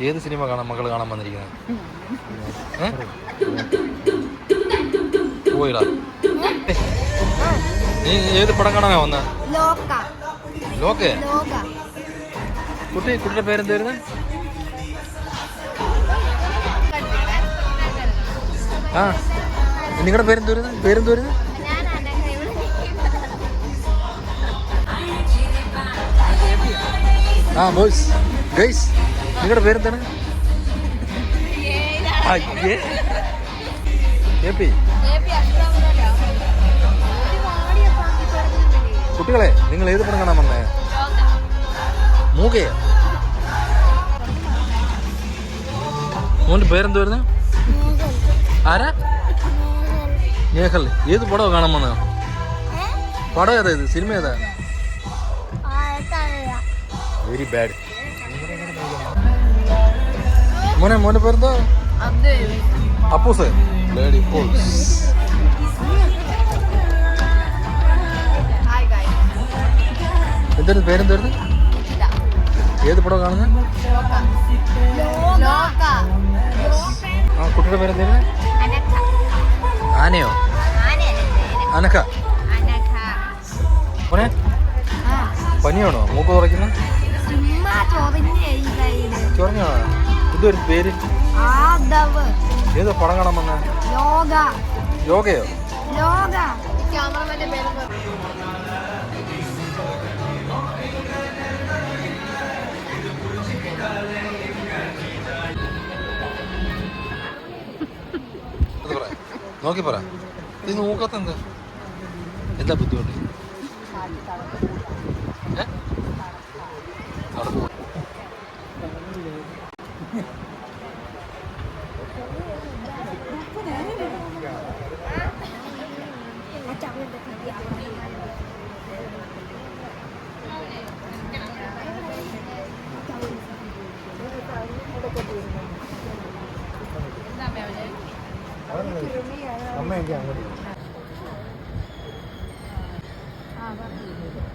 ഏത് സിനിമ കാണാൻ മകൾ കാണാൻ വന്നിരിക്കുന്നത്? പോയിടാ. നീ ഏത് പടം കാണാനാ വന്ന? ലോക്ക. ലോക്കേ? ലോക കുട്ടി കുട്ടിയുടെ പേരെന്തായിരുന്നു? ആ നിങ്ങളുടെ പേരെന്തോരുന്നു പേരെന്തോരുന്നു ആ ബോയ്സ് ഗൈസ്. നിങ്ങളുടെ പേരെന്താണ്. കുട്ടികളെ നിങ്ങൾ ഏത് പടം കാണാൻ വന്നേ? മൂകയ? മോന്റെ പേരെന്തോരുന്നു ആരാ? നേഹൽ ഏത് പടം കാണാൻ വന്ന? പടം ഏതാ ഇത്? സിനിമ ഏതാ? വെരി ബാഡ് മോനെ മോനെ പേരെന്താ? അപ്പൂസ്. ലേഡി പോൾസ് എന്തായിരുന്നു പേരെന്തായിരുന്നു ഏത് പടം കാണുന്നത് ആ കുട്ടിയുടെ പേരെന്തായിരുന്നു ആനയോ? അനക്ക മോനെ ആ. പനിയാണോ? മൂക്ക് തുറയ്ക്കുന്നു ചൊറിഞ്ഞ? ഇതൊരു പേര്? ആദവ്. ഏതോ പടം കാണാൻ വന്ന? ലോക. യോഗയോ ക്യാമറമാന്റെ പേര് നോക്കി പറ. ഇത് നോക്കാത്ത എന്താ? എന്താ ബുദ്ധിമുട്ട്? ഏ? അമ്മ എനിക്ക് അങ്ങോട്ട് ആ പറഞ്ഞു